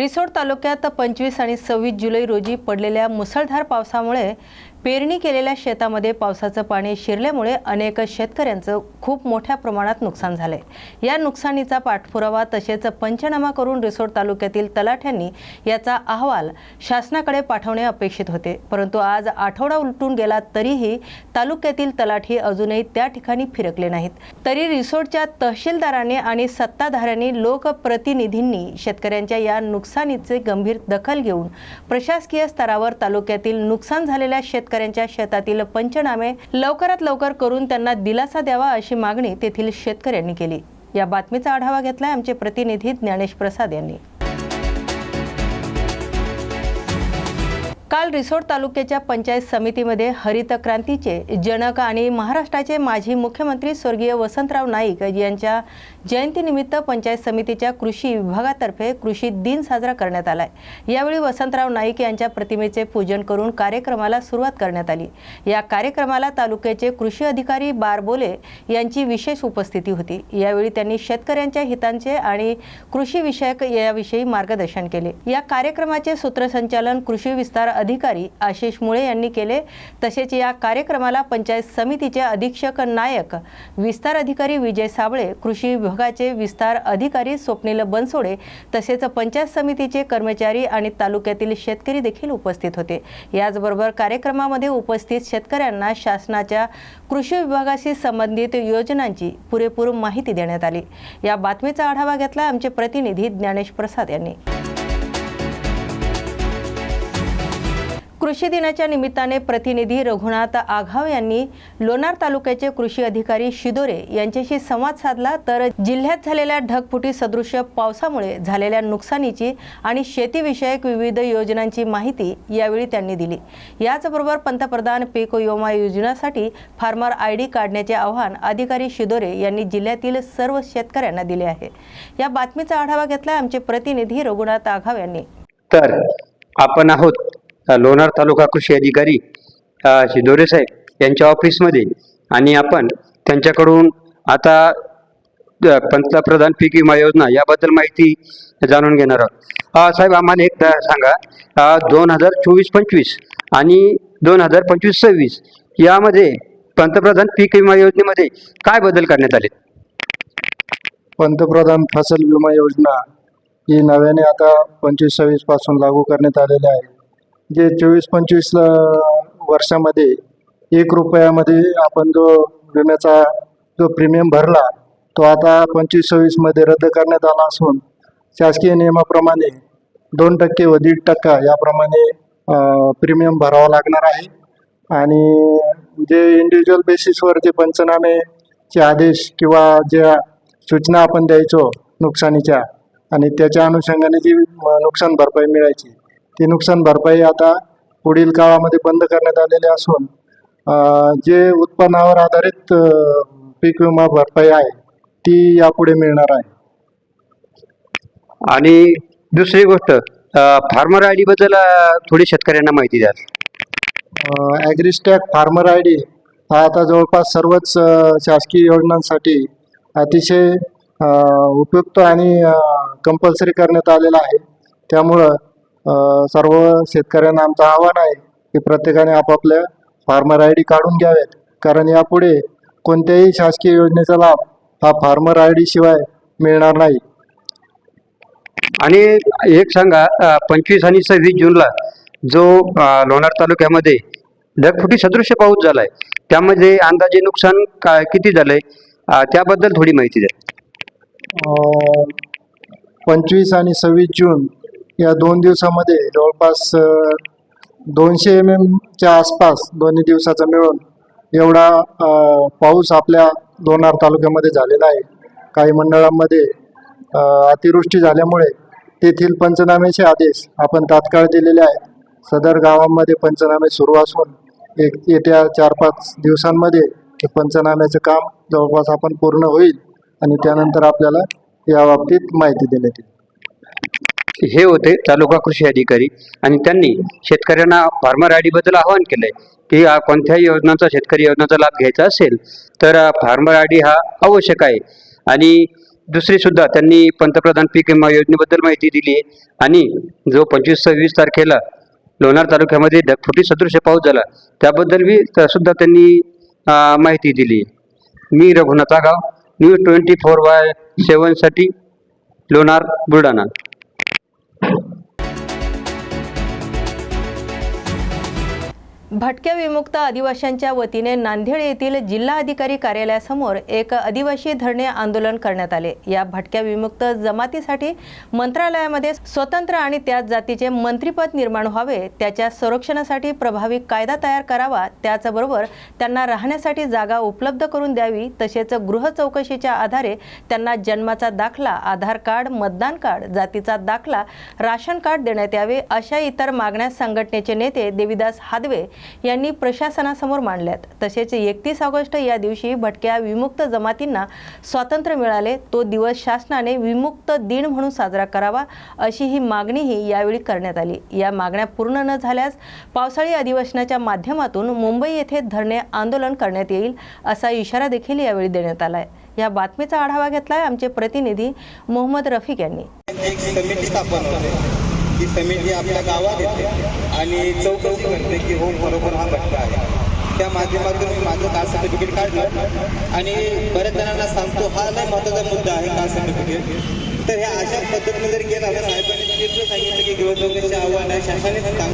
रिसोड तालुक्यात पंचवीस आणि सव्वीस जुलै रोजी पडलेल्या मुसळधार पावसामुळे पेरणी केलेल्या शेतामध्ये पावसाचं पाणी शिरल्यामुळे अनेक शेतकऱ्यांचं खूप मोठ्या प्रमाणात नुकसान झालंय. या नुकसानीचा पाठपुरावा तसेच पंचनामा करून रिसोड तालुक्यातील तलाठ्यांनी याचा अहवाल शासनाकडे पाठवणे अपेक्षित होते. परंतु आज आठवडा उलटून गेला तरीही तालुक्यातील तलाठी अजूनही त्या ठिकाणी फिरकले नाहीत. तरी रिसोडच्या तहसीलदारांनी आणि सत्ताधाऱ्यांनी लोकप्रतिनिधींनी शेतकऱ्यांच्या या नुकसानीचे गंभीर दखल घेऊन प्रशासकीय स्तरावर तालुक्यातील नुकसान झालेल्या शेत शेतकऱ्यांच्या शेतातील पंचनामे लवकरात लवकर करून त्यांना दिलासा द्यावा अशी मागणी तेथील शेतकऱ्यांनी केली. या बातमीचा आढावा घेतलाय आमचे प्रतिनिधी ज्ञानेश प्रसाद यांनी. काल रिसोड तालुक्याच्या पंचायत समितीमध्ये हरित क्रांतीचे जनक आणि महाराष्ट्राचे माजी मुख्यमंत्री स्वर्गीय वसंतराव नाईक यांच्या जयंतीनिमित्त पंचायत समितीच्या कृषी विभागातर्फे कृषी दिन साजरा करण्यात आला आहे यावेळी वसंतराव नाईक यांच्या प्रतिमेचे पूजन करून कार्यक्रमाला सुरुवात करण्यात आली. या कार्यक्रमाला तालुक्याचे कृषी अधिकारी बारबोले यांची विशेष उपस्थिती होती. यावेळी त्यांनी शेतकऱ्यांच्या हितांचे आणि कृषी विषयक याविषयी मार्गदर्शन केले. या कार्यक्रमाचे सूत्रसंचालन कृषी विस्तार अधिकारी आशिष मुळे यांनी केले. तसेच या कार्यक्रमाला पंचायत समितीचे अधीक्षक नायक विस्तार अधिकारी विजय साबळे कृषी विभागाचे विस्तार अधिकारी स्वप्नील बनसोडे तसेच पंचायत समितीचे कर्मचारी आणि तालुक्यातील शेतकरी देखील उपस्थित होते. याचबरोबर कार्यक्रमामध्ये उपस्थित शेतकऱ्यांना शासनाच्या कृषी विभागाशी संबंधित योजनांची पुरेपूर माहिती देण्यात आली. या बातमीचा आढावा घेतला आमचे प्रतिनिधी ज्ञानेश प्रसाद यांनी. कृषी दिनाच्या निमित्ताने प्रतिनिधी रघुनाथ आघाव यांनी लोणार तालुक्याचे कृषी अधिकारी शिदोरे यांच्याशी संवाद साधला. तर जिल्ह्यात झालेल्या ढगफुटी सदृश्य पावसामुळे झालेल्या नुकसानीची आणि शेतीविषयक विविध योजनांची माहिती यावेळी त्यांनी दिली. याचबरोबर पंतप्रधान पीक विमा योजनेसाठी फार्मर आय डी काढण्याचे आव्हान अधिकारी शिदोरे यांनी जिल्ह्यातील सर्व शेतकऱ्यांना दिले आहे. या बातमीचा आढावा घेतला आमचे प्रतिनिधी रघुनाथ आघाव यांनी. तर आपण आहोत लोणार तालुका कृषी अधिकारी अ, शिदोरे साहेब यांच्या ऑफिसमध्ये आणि आपण त्यांच्याकडून आता पंतप्रधान पीक विमा योजना याबद्दल माहिती जाणून घेणार आहोत. साहेब आम्हाला एक सांगा दोन हजार चोवीस पंचवीस आणि दोन हजार पंचवीस सव्वीस यामध्ये पंतप्रधान पीक विमा योजनेमध्ये काय बदल करण्यात आले? पंतप्रधान फसल विमा योजना ही नव्याने आता पंचवीस सव्वीसपासून लागू करण्यात आलेली आहे. जे चोवीस पंचवीस वर्षामध्ये एक रुपयामध्ये आपण जो विम्याचा जो प्रीमियम भरला तो आता पंचवीस सव्वीसमध्ये रद्द करण्यात आला असून शासकीय नियमाप्रमाणे दोन टक्के व दीड टक्का याप्रमाणे प्रीमियम भरावा लागणार आहे. आणि जे इंडिव्हिज्युअल बेसिसवर जे पंचनामेचे आदेश किंवा ज्या सूचना आपण द्यायचो नुकसानीच्या आणि त्याच्या अनुषंगाने जी नुकसान भरपाई मिळायची ती नुकसान भरपाई आता पुढील काळामध्ये बंद करण्यात आलेली असून जे उत्पन्नावर आधारित पीक विमा भरपाई आहे ती यापुढे मिळणार आहे. आणि दुसरी गोष्ट फार्मर आय डी बद्दल थोडी शेतकऱ्यांना माहिती द्याल. ॲग्रिस्टॅक फार्मर आय डी हा आता जवळपास सर्वच शासकीय योजनांसाठी अतिशय उपयुक्त आणि कंपल्सरी करण्यात आलेला आहे. त्यामुळं सर्व शेतकऱ्यांना आमचं आव्हान आहे की प्रत्येकाने आपापल्या फार्मर आय डी काढून घ्यावेत. कारण यापुढे कोणत्याही शासकीय योजनेचा लाभ हा फार्मर आय डी शिवाय मिळणार नाही. आणि एक सांगा पंचवीस आणि सव्वीस जूनला जो लोणार तालुक्यामध्ये ढगफुटी सदृश्य पाऊस झालाय त्यामध्ये अंदाजे नुकसान काय किती झालंय? त्याबद्दल थोडी माहिती द्या. पंचवीस आणि सव्वीस जून या दोन दिवसामध्ये जवळपास दोनशे एम एमच्या आसपास दोन्ही दिवसाचा मिळून एवढा पाऊस आपल्या लोणार तालुक्यामध्ये झालेला आहे. काही मंडळांमध्ये अतिवृष्टी झाल्यामुळे तेथील पंचनामेचे आदेश आपण तात्काळ दिलेले आहेत. सदर गावांमध्ये पंचनामे सुरू असून एक येत्या चार पाच दिवसांमध्ये हे पंचनाम्याचं काम जवळपास आपण पूर्ण होईल आणि त्यानंतर आपल्याला या बाबतीत माहिती देण्यात येईल. हे होते तालुका कृषी अधिकारी. आणि त्यांनी शेतकऱ्यांना फार्मर आय डीबद्दल आवाहन केलंय की कोणत्याही योजनांचा शेतकरी योजनाचा लाभ घ्यायचा असेल तर फार्मर आय डी हा आवश्यक आहे. आणि दुसरी सुद्धा त्यांनी पंतप्रधान पीक विमा योजनेबद्दल माहिती दिली आहे. आणि जो पंचवीस सव्वीस तारखेला लोणार तालुक्यामध्ये ढगफुटी सदृश पाऊस झाला त्याबद्दल बी सुद्धा त्यांनी माहिती दिली मी Raghunath Agav news twenty four by सेवनसाठी Lonar Buldhana. भटक्या विमुक्त आदिवाशांच्या वतीने नांदेड येथील जिल्हा अधिकारी कार्यालयासमोर एक आदिवासी धरणे आंदोलन करण्यात आले. या भटक्या विमुक्त जमातीसाठी मंत्रालयामध्ये स्वतंत्र आणि त्याच जातीचे मंत्रीपद निर्माण व्हावे त्याच्या संरक्षणासाठी प्रभावी कायदा तयार करावा त्याचबरोबर त्यांना राहण्यासाठी जागा उपलब्ध करून द्यावी तसेच गृह चौकशीच्या आधारे त्यांना जन्माचा दाखला आधार कार्ड मतदान कार्ड जातीचा दाखला राशन कार्ड देण्यात यावे अशा इतर मागण्या संघटनेचे नेते देविदास हादवे यांनी प्रशासनासमोर मांडल्यात. तसेच एकतीस ऑगस्ट या दिवशी भटक्या विमुक्त जमातींना स्वातंत्र्य मिळाले तो दिवस शासनाने विमुक्त दिन म्हणून साजरा करावा अशी ही मागणीही यावेळी करण्यात आली. या मागण्या पूर्ण न झाल्यास पावसाळी अधिवेशनाच्या माध्यमातून मुंबई येथे धरणे आंदोलन करण्यात येईल असा इशारा देखील यावेळी देण्यात आलाय. या बातमीचा आढावा घेतलाय आमचे प्रतिनिधी मोहम्मद रफिक यांनी. एक समिती स्थापन होते. समिती आपल्या गावात येते. आणि चौकशी म्हणते की हो बरोबर हा भटका आहे. त्या माध्यमातून मी माझं कास्ट सर्टिफिकेट काढलं आणि बऱ्याच जणांना सांगतो हा लय महत्त्वाचा मुद्दा आहे कास्ट सर्टिफिकेट तर ह्या अशा पद्धतीने जर गेला तर साहेबांनी निर्णय सांगितलं की गृह चौकशी आव्हान आहे शासनाने सांग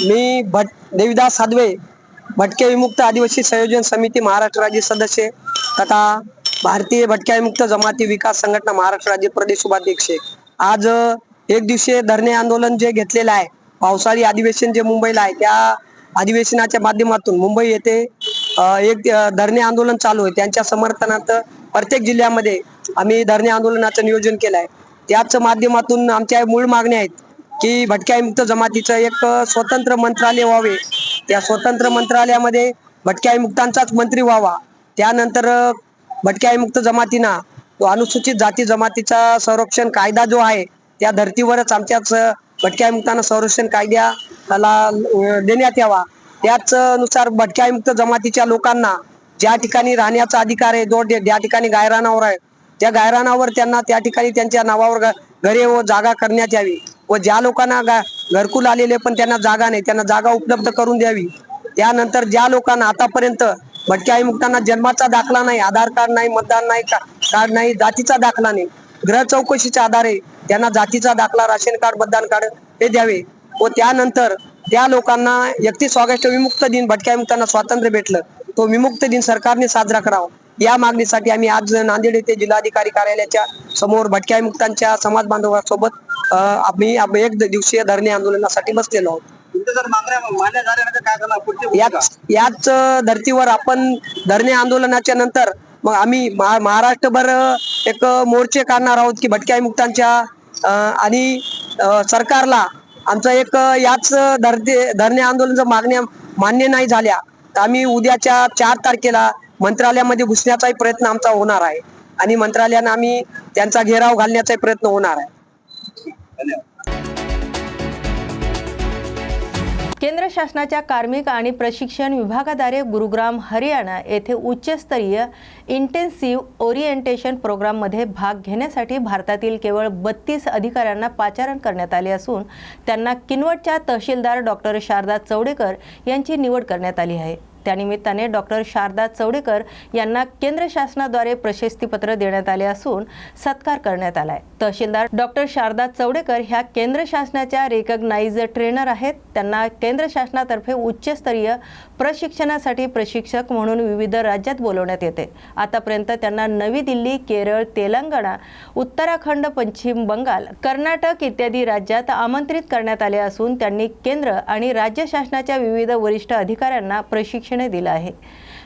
मी भट देविदास साधवे भटके विमुक्त आदिवासी संयोजन समिती महाराष्ट्र राज्य सदस्य तथा भारतीय भटक्या विमुक्त जमाती विकास संघटना महाराष्ट्र राज्य प्रदेश उपाध्यक्ष. आज एक दिवसीय धरणे आंदोलन जे घेतलेलं आहे पावसाळी अधिवेशन जे मुंबईला आहे त्या अधिवेशनाच्या माध्यमातून मुंबई येथे एक धरणे आंदोलन चालू आहे. त्यांच्या समर्थनार्थ प्रत्येक जिल्ह्यामध्ये आम्ही धरणे आंदोलनाचं नियोजन केलं आहे. त्याच माध्यमातून आमच्या मूळ मागण्या आहेत की भटक्यामुक्त जमातीचं एक स्वतंत्र मंत्रालय व्हावे. त्या स्वतंत्र मंत्रालयामध्ये भटक्या मुक्तांचाच मंत्री व्हावा. त्यानंतर अ, भटक्या जमातींना तो अनुसूचित जाती जमातीचा संरक्षण कायदा जो आहे त्या धर्तीवरच आमच्याच अ, भटक्या संरक्षण कायद्याला देण्यात यावा. त्याच नुसार भटक्या जमातीच्या लोकांना ज्या ठिकाणी राहण्याचा अधिकार आहे जो ज्या ठिकाणी गायरानावर आहे त्या गायरानावर त्यांना त्या ठिकाणी त्यांच्या नावावर घरे व जागा करण्यात यावी. व ज्या लोकांना गा- घरकुल आलेले पण त्यांना जागा नाही त्यांना जागा उपलब्ध करून द्यावी. त्यानंतर ज्या लोकांना आतापर्यंत भटक्या विमुक्तांना जन्माचा दाखला नाही आधार कार्ड नाही मतदान नाही कार्ड नाही जातीचा दाखला नाही ग्रह चौकशीच्या आधारे त्यांना जातीचा दाखला राशन कार्ड मतदान कार्ड हे द्यावे व त्यानंतर त्या लोकांना एकतीस ऑगस्ट विमुक्त दिन भटक्या विमुक्तांना स्वातंत्र्य भेटलं. तो विमुक्त दिन सरकारने साजरा करावा. या मागणीसाठी आम्ही आज नांदेड येथे जिल्हाधिकारी कार्यालयाच्या समोर भटक्या विमुक्तांच्या समाज बांधवांसोबत आम्ही एक दिवसीय धरणे आंदोलनासाठी बसलेलो आहोत. याच याच धर्तीवर आपण धरणे आंदोलनाच्या नंतर मग आम्ही महा- महाराष्ट्रभर एक मोर्चे काढणार आहोत की भटक्या विमुक्तांच्या अ, आणि सरकारला आमचं एक याच धरते धरणे आंदोलनचं मागण्या मान्य नाही झाल्या तर आम्ही उद्याच्या चार तारखेला मंत्रालयामध्ये घुसण्याचाही प्रयत्न आमचा होणार आहे. आणि मंत्रालयानं आम्ही त्यांचा घेराव घालण्याचाही प्रयत्न होणार आहे. केंद्र शासनाच्या कार्मिक आणि प्रशिक्षण विभागाद्वारे गुरुग्राम हरियाणा येथे उच्चस्तरीय इंटेन्सिव्ह ओरिएंटेशन प्रोग्राममध्ये भाग घेण्यासाठी भारतातील केवळ बत्तीस अधिकाऱ्यांना पाचारण करण्यात आले असून त्यांना किनवटच्या तहसीलदार डॉक्टर शारदा चौडेकर यांची निवड करण्यात आली आहे. त्यानिमित्ताने डॉक्टर शारदा चौडेकर यांना केंद्र शासनाद्वारे प्रशस्तीपत्र देण्यात आले असून सत्कार करण्यात आलाय. तहसीलदार डॉक्टर शारदा चौडेकर ह्या केंद्र शासनाच्या रेकग्नाइज ट्रेनर आहेत. त्यांना केंद्र शासनातर्फे उच्चस्तरीय प्रशिक्षणासाठी प्रशिक्षक म्हणून विविध राज्यात बोलवण्यात येते. आतापर्यंत त्यांना नवी दिल्ली केरळ तेलंगणा उत्तराखंड पश्चिम बंगाल कर्नाटक इत्यादी राज्यात आमंत्रित करण्यात आले असून त्यांनी केंद्र आणि राज्य शासनाच्या विविध वरिष्ठ अधिकाऱ्यांना प्रशिक्षण दिलं आहे.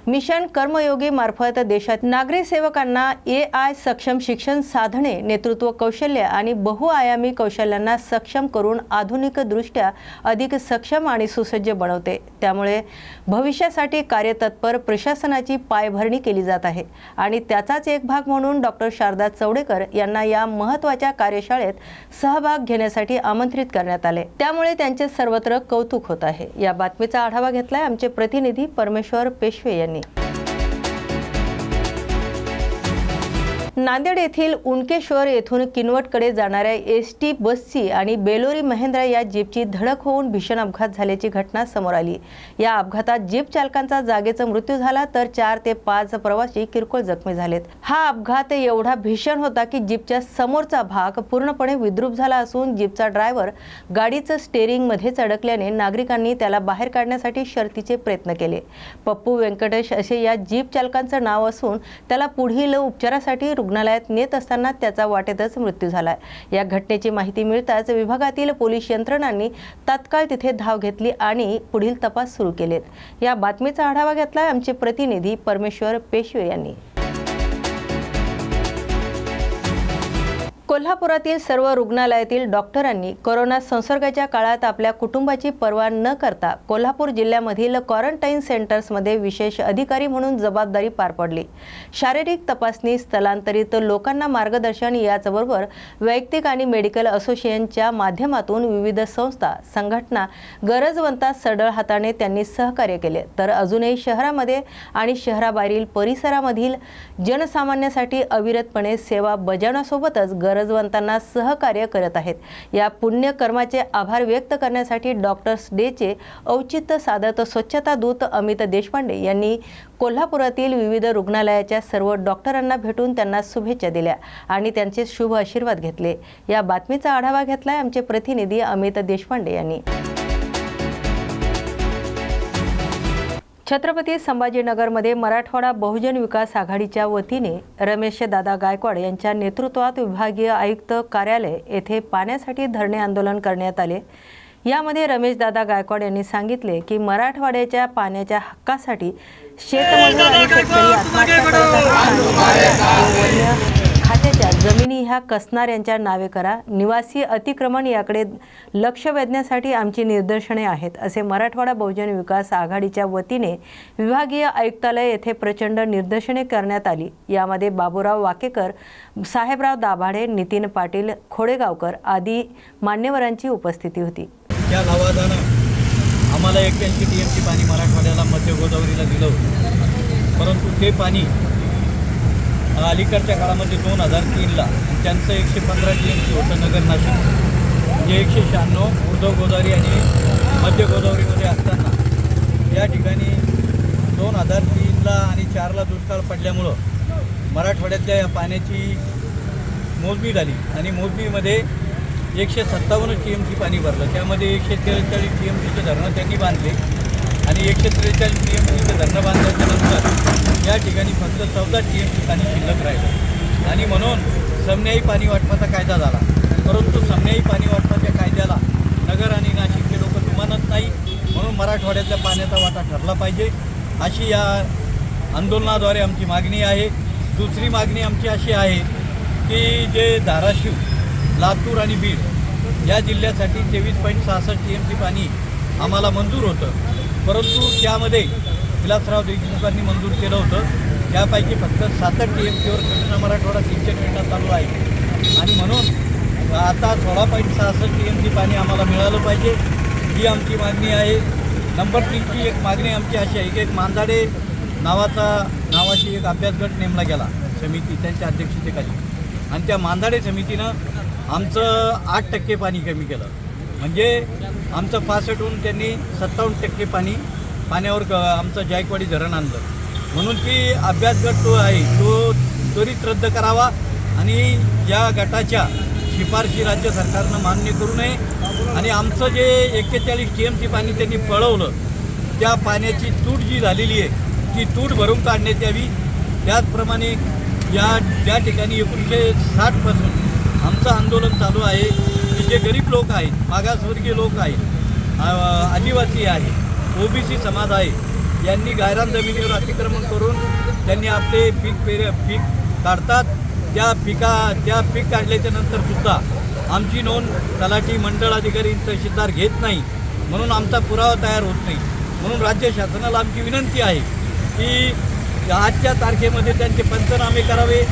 मिशन कर्मयोगी मार्फत देशात नागरी सेवकांना ए आय सक्षम शिक्षण साधने नेतृत्व कौशल्य आणि बहुआयामी कौशल्यांना सक्षम करून आधुनिकदृष्ट्या अधिक सक्षम आणि सुसज्ज बनवते. त्यामुळे भविष्यासाठी कार्यतत्पर प्रशासनाची पायभरणी केली जात आहे. आणि त्याचाच एक भाग म्हणून डॉक्टर शारदा चवडेकर यांना या महत्त्वाच्या कार्यशाळेत सहभाग घेण्यासाठी आमंत्रित करण्यात आले. त्यामुळे त्यांचे सर्वत्र कौतुक होत आहे. या बातमीचा आढावा घेतलाय आमचे प्रतिनिधी परमेश्वर पेशवे यांनी. नांदेड येथील उनकेश्वर येथून किनवटकडे जाणाऱ्या एस टी बसची आणि बेलोरी महेंद्रा या जीपची धडक होऊन भीषण अपघात झाल्याची घटना समोर आली. या अपघातात जीप चालकांचा जागेचा मृत्यू झाला तर चार ते पाच प्रवासी किरकोळ जखमी झालेत. हा अपघात एवढा भीषण होता की जीपच्या समोरचा भाग पूर्णपणे विद्रूप झाला असून जीपचा ड्रायव्हर गाडीचं स्टेअरिंग मध्येच अडकल्याने नागरिकांनी त्याला बाहेर काढण्यासाठी शर्तीचे प्रयत्न केले. पप्पू व्यंकटेश असे या जीप चालकांचं नाव असून त्याला पुढील उपचारासाठी रुग्णालयात नेत असताना त्याचा वाटेतच मृत्यू झाला या घटनेची माहिती मिळताच विभागातील पोलीस यंत्रणांनी तात्काळ तिथे धाव घेतली आणि पुढील तपास सुरू केलेत. या बातमीचा आढावा घेतला आमचे प्रतिनिधी परमेश्वर पेशवे यांनी. कोल्हापुरातील सर्व रुग्णालयातील डॉक्टरांनी कोरोना संसर्गाच्या काळात आपल्या कुटुंबाची पर्वा न करता कोल्हापूर जिल्ह्यामधील क्वारंटाईन सेंटर्समध्ये विशेष अधिकारी म्हणून जबाबदारी पार पडली. शारीरिक तपासणी स्थलांतरित लोकांना मार्गदर्शन याचबरोबर वैयक्तिक आणि मेडिकल असोसिएशनच्या माध्यमातून विविध संस्था संघटना गरजवंतास सढळ हाताने त्यांनी सहकार्य केले. तर अजूनही शहरामध्ये आणि शहराबाहेरील परिसरामधील जनसामान्यासाठी अविरतपणे सेवा बजावण्यासोबतच गरजवंतांना सहकार्य करत आहेत. या पुण्यकर्माचे आभार व्यक्त करण्यासाठी डॉक्टर्स डेचे औचित्य साधत स्वच्छता दूत अमित देशपांडे यांनी कोल्हापुरातील विविध रुग्णालयाच्या सर्व डॉक्टरांना भेटून त्यांना शुभेच्छा दिल्या आणि त्यांचे शुभ आशीर्वाद घेतले. या बातमीचा आढावा घेतलाय आमचे प्रतिनिधी अमित देशपांडे यांनी. छत्रपती संभाजीनगरमध्ये मराठवाडा बहुजन विकास आघाडीच्या वतीने रमेश दादा गायकवाड यांच्या नेतृत्वात विभागीय आयुक्त कार्यालय येथे पाण्यासाठी धरणे आंदोलन करण्यात आले. यामध्ये रमेश दादा गायकवाड यांनी सांगितले की मराठवाड्याच्या पाण्याच्या हक्कासाठी शेतमजूर आणि शेतकरी आत्महत्या करत आहेत. खात्याच्या जमिनी ह्या कसणाऱ्यांच्या नावे करा. निवासी अतिक्रमण याकडे लक्ष वेधण्यासाठी आमची निदर्शने आहेत असे मराठवाडा बहुजन विकास आघाडीच्या वतीने विभागीय आयुक्तालय येथे प्रचंड निदर्शने करण्यात आली. यामध्ये बाबूराव वाकेकर साहेबराव दाभाडे नितीन पाटील खोडेगावकर आदी मान्यवरांची उपस्थिती होती. त्या लवादानं आम्हाला एक्क्याऐंशी टी एम सी पाणी मराठवाड्याला मध्य गोदावरीला दिलं होतं. परंतु ते पाणी अलीकडच्या काळामध्ये दोन हजार तीनला त्यांचं एकशे पंधरा टी एम सी होतं नगर नाशिक जे एकशे शहाण्णव ऊर्ध्व गोदावरी आणि मध्य गोदावरीमध्ये असताना या ठिकाणी दोन हजार तीनला आणि चारला दुष्काळ पडल्यामुळं मराठवाड्यातल्या या पाण्याची मोजणी झाली आणि मोजणीमध्ये एकशे सत्तावन्न टी एम सी पाणी भरलं. त्यामध्ये एकशे त्रेचाळीस टी एम सीचे धरणं त्यांनी बांधले. आणि एकशे त्रेचाळीस टी एम सीचं धरणं बांधल्याच्या नंतर या ठिकाणी फक्त चौदा टी एम सी पाणी शिल्लक राहिलं. आणि म्हणून समन्यायी पाणी वाटपाचा कायदा झाला. परंतु समन्यायी पाणी वाटपाच्या कायद्याला नगर आणि नाशिकचे लोक जुमानत नाही. म्हणून मराठवाड्यातल्या पाण्याचा वाटा ठरला पाहिजे. अशी या आंदोलनाद्वारे आमची मागणी आहे. दुसरी मागणी आमची अशी आहे की जे धाराशिव लातूर आणि बीड या जिल्ह्यासाठी तेवीस पॉईंट सहासष्ट टी एम सी पाणी आम्हाला मंजूर होतं. परंतु त्यामध्ये विलासराव देशमुखांनी मंजूर केलं होतं. त्यापैकी फक्त सात टी एम सीवर कृष्णा मराठवाडा सिंचन योजना चालू आहे. आणि म्हणून आता सोळा पॉईंट सहासष्ट टी एम सी पाणी आम्हाला मिळालं पाहिजे. ही आमची मागणी आहे. नंबर तीनची एक मागणी आमची अशी आहे की एक मांजाडे नावाचा नावाची एक अभ्यासगट नेमला गेला. समिती त्यांच्या अध्यक्षतेखाली. आणि त्या मांधाडे समितीनं आमचं आठ टक्के पाणी कमी केलं. म्हणजे आमचं पासष्टहून त्यांनी सत्तावन्न टक्के पाणी पाण्यावर क आमचं जायकवाडी धरण आणलं. म्हणून की अभ्यासगट तो आहे तो त्वरित रद्द करावा आणि या गटाच्या शिफारशी राज्य सरकारनं मान्य करू नये. आणि आमचं जे एक्केचाळीस टी एम सी पाणी त्यांनी पळवलं त्या पाण्याची तूट जी झालेली आहे ती तूट भरून काढण्यात यावी. त्याचप्रमाणे या ज्या ठिकाणी एकोणीसशे साठपासून आमचं आंदोलन चालू आहे जे गरीब लोक आहेत मागासवर्गीय लोक आहेत आदिवासी आहे ओबीसी समाज आहे यांनी गायरान जमिनीवर अतिक्रमण करून त्यांनी आपले पीक पेर पीक काढतात. त्या पिका त्या पीक काढल्याच्या नंतर सुद्धा आमची नोंद तलाठी मंडळ अधिकारी तहसीलदार घेत नाही. म्हणून आमचा पुरावा तयार होत नाही. म्हणून राज्य शासनाला आमची विनंती आहे की आजच्या तारखेमध्ये त्यांचे पंचनामे करावे.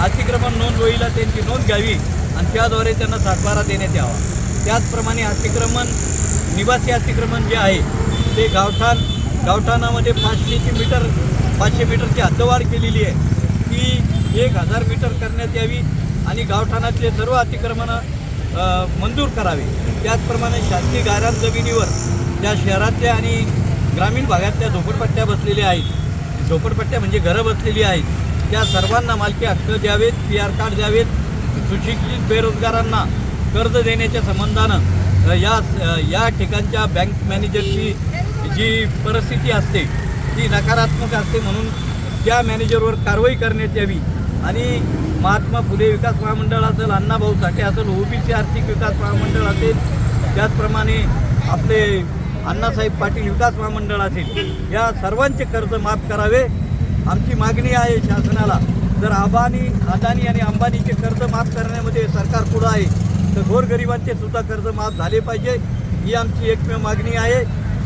अतिक्रमण नोंद होईला त्यांची नोंद घ्यावी. आणि त्याद्वारे त्यांना सातबारा देण्यात यावा. त्याचप्रमाणे अतिक्रमण निवासी अतिक्रमण जे आहे ते गावठाण गावठाणामध्ये पाचशेची मीटर पाचशे मीटरची हद्दवाढ केलेली आहे. ती एक हजार मीटर करण्यात यावी आणि गावठाणातले सर्व अतिक्रमणं मंजूर करावे. त्याचप्रमाणे शासकीय गायरान जमिनीवर ज्या शहरातल्या आणि ग्रामीण भागातल्या झोपडपट्ट्या बसलेल्या आहेत झोपडपट्ट्या म्हणजे घरं बसलेली आहेत त्या सर्वांना मालकी हक्क द्यावेत पी आर कार्ड द्यावेत सुशिक्षित बेरोजगारांना कर्ज देण्याच्या संबंधानं या या ठिकाणच्या बँक मॅनेजरची जी परिस्थिती असते ती नकारात्मक असते म्हणून त्या मॅनेजरवर कारवाई करण्यात यावी. आणि महात्मा फुले विकास महामंडळ असेल अण्णाभाऊ साठे असेल ओबीसी आर्थिक विकास महामंडळ असेल त्याचप्रमाणे आपले अण्णासाहेब पाटील विकास महामंडळ असेल या सर्वांचे कर्ज माफ करावे. आमची मागणी आहे शासनाला. जर आबानी अदानी आणि अंबानीचे कर्ज माफ करण्यामध्ये सरकार पुढं आहे. तर गोरगरिबांचे सुद्धा कर्ज माफ झाले पाहिजे ही आमची एकमेव मागणी आहे.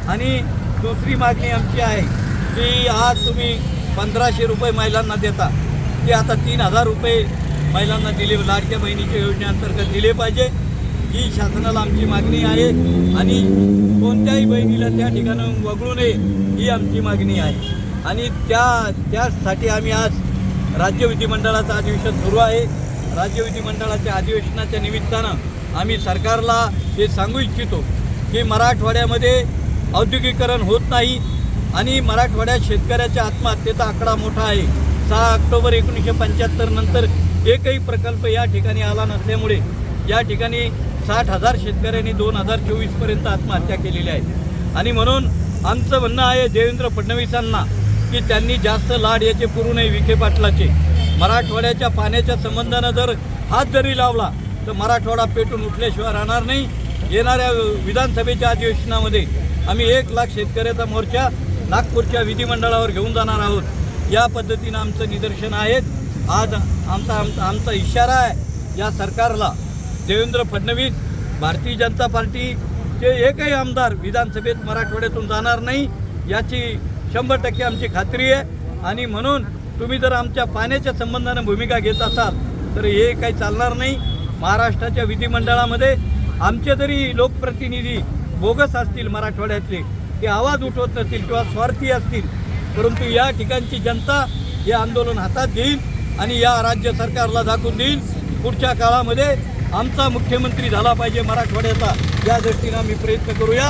आणि दुसरी मागणी आमची आहे की आज तुम्ही पंधराशे रुपये महिलांना देता ते आता तीन हजार रुपये महिलांना दिले लाडक्या बहिणीच्या योजनेअंतर्गत दिले पाहिजे. ही शासनाला आमची मागणी आहे आणि कोणत्याही बहिणीला त्या ठिकाणी वगळू नये ही आमची मागणी आहे. आणि त्या त्यासाठी आम्ही आज राज्य विधिमंडळाचं अधिवेशन सुरू आहे. राज्य विधिमंडळाच्या अधिवेशनाच्या निमित्तानं आम्ही सरकारला हे सांगू इच्छितो की मराठवाड्यामध्ये औद्योगिकरण होत नाही आणि मराठवाड्यात शेतकऱ्याच्या आत्महत्येचा आकडा मोठा आहे. सहा ऑक्टोबर एकोणीसशे पंच्याहत्तर नंतर एकही प्रकल्प या ठिकाणी आला नसल्यामुळे या ठिकाणी साठ हजार शेतकऱ्यांनी दोन हजार चोवीसपर्यंत आत्महत्या केलेली आहे. आणि म्हणून आमचं म्हणणं आहे देवेंद्र फडणवीसांना की त्यांनी जास्त लाड याचे पुरू नये विखे पाटलाचे. मराठवाड्याच्या पाण्याच्या संबंधानं जर हात जरी लावला तर मराठवाडा पेटून उठल्याशिवाय राहणार नाही. येणाऱ्या विधानसभेच्या अधिवेशनामध्ये आम्ही एक लाख शेतकऱ्याचा मोर्चा नागपूरच्या विधिमंडळावर घेऊन जाणार आहोत. या पद्धतीनं आमचं निदर्शन आहे. आज आमचा आमचा आमचा इशारा आहे या सरकारला. देवेंद्र फडणवीस भारतीय जनता पार्टीचे एकही आमदार विधानसभेत मराठवाड्यातून जाणार नाही याची शंभर टक्के आमची खात्री आहे. आणि म्हणून तुम्ही जर आमच्या पाण्याच्या संबंधानं भूमिका घेत असाल तर हे काही चालणार नाही. महाराष्ट्राच्या विधिमंडळामध्ये आमचे जरी लोकप्रतिनिधी बोगस असतील मराठवाड्यातले ते आवाज उठवत नसतील किंवा स्वार्थी असतील परंतु या ठिकाणची जनता हे आंदोलन हातात घेईल आणि या राज्य सरकारला दाखवून देईल. पुढच्या काळामध्ये आमचा मुख्यमंत्री झाला पाहिजे मराठवाड्याचा. या दृष्टीनं आम्ही प्रयत्न करूया.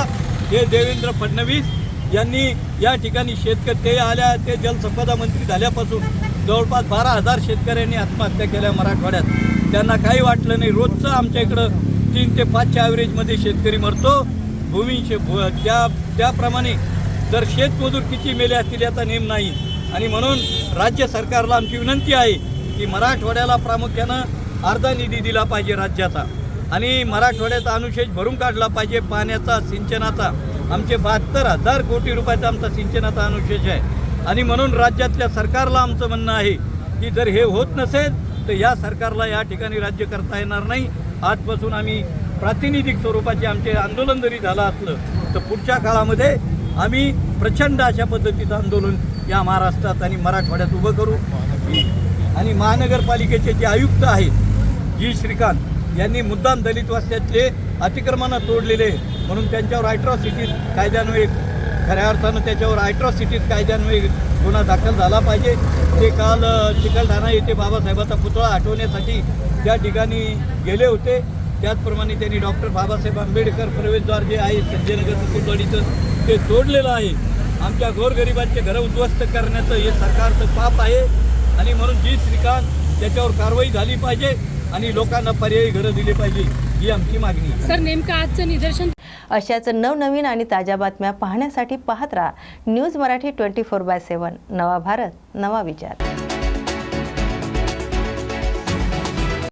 हे देवेंद्र फडणवीस यांनी या ठिकाणी शेतकरी ते आल्या ते जलसंपदा मंत्री झाल्यापासून जवळपास बारा हजार शेतकऱ्यांनी आत्महत्या केल्या मराठवाड्यात. त्यांना काही वाटलं नाही. रोजचं आमच्या इकडं तीन ते पाचच्या ॲव्हरेजमध्ये शेतकरी मरतो. भूमी शे त्या त्याप्रमाणे जर शेतमजूर किती मेले असतील याचा नेम नाही. आणि म्हणून राज्य सरकारला आमची विनंती आहे की मराठवाड्याला प्रामुख्यानं अर्धा निधी दिला पाहिजे राज्याचा. आणि मराठवाड्याचा अनुशेष भरून काढला पाहिजे पाण्याचा सिंचनाचा. आमचे बहात्तर हजार कोटी रुपयाचा आमचा सिंचनाचा अनुशेष आहे. आणि म्हणून राज्यातल्या सरकारला आमचं म्हणणं आहे की जर हे होत नसेल तर या सरकारला या ठिकाणी राज्य करता येणार नाही. आजपासून आम्ही प्रातिनिधिक स्वरूपाचे आमचे आंदोलन जरी झालं असलं तर पुढच्या काळामध्ये आम्ही प्रचंड अशा पद्धतीचं आंदोलन या महाराष्ट्रात आणि मराठवाड्यात उभं करू. आणि महानगरपालिकेचे जे आयुक्त आहेत जी श्रीकांत यांनी मुद्दाम दलित वस्त्यातले अतिक्रमणं तोडलेले. म्हणून त्यांच्यावर अॅट्रॉसिटीज कायद्यान्वये खऱ्या अर्थानं त्याच्यावर अॅट्रॉसिटीज कायद्यान्वये गुन्हा दाखल झाला पाहिजे. ते काल अ, चिकलठाणा येथे बाबासाहेबाचा पुतळा आठवण्यासाठी त्या ठिकाणी गेले होते. त्याचप्रमाणे त्यांनी डॉक्टर बाबासाहेब आंबेडकर प्रवेशद्वार जे आहे संजयनगर कुलवाडीचं ते तोडलेलं आहे. आमच्या गोरगरिबांचे घरं उद्ध्वस्त करण्याचं हे सरकारचं पाप आहे. आणि म्हणून जी श्रीकांत त्याच्यावर कारवाई झाली पाहिजे. आणि लोकांना पर्यायी घरं दिली पाहिजे ही आमची मागणी आहे. सर नेमकं आजचं निदर्शन? अशाच नवनवीन आणि ताज्या बातम्या पाहण्यासाठी पाहत राहा news Marathi twenty four by seven. नवा भारत नवा विचार.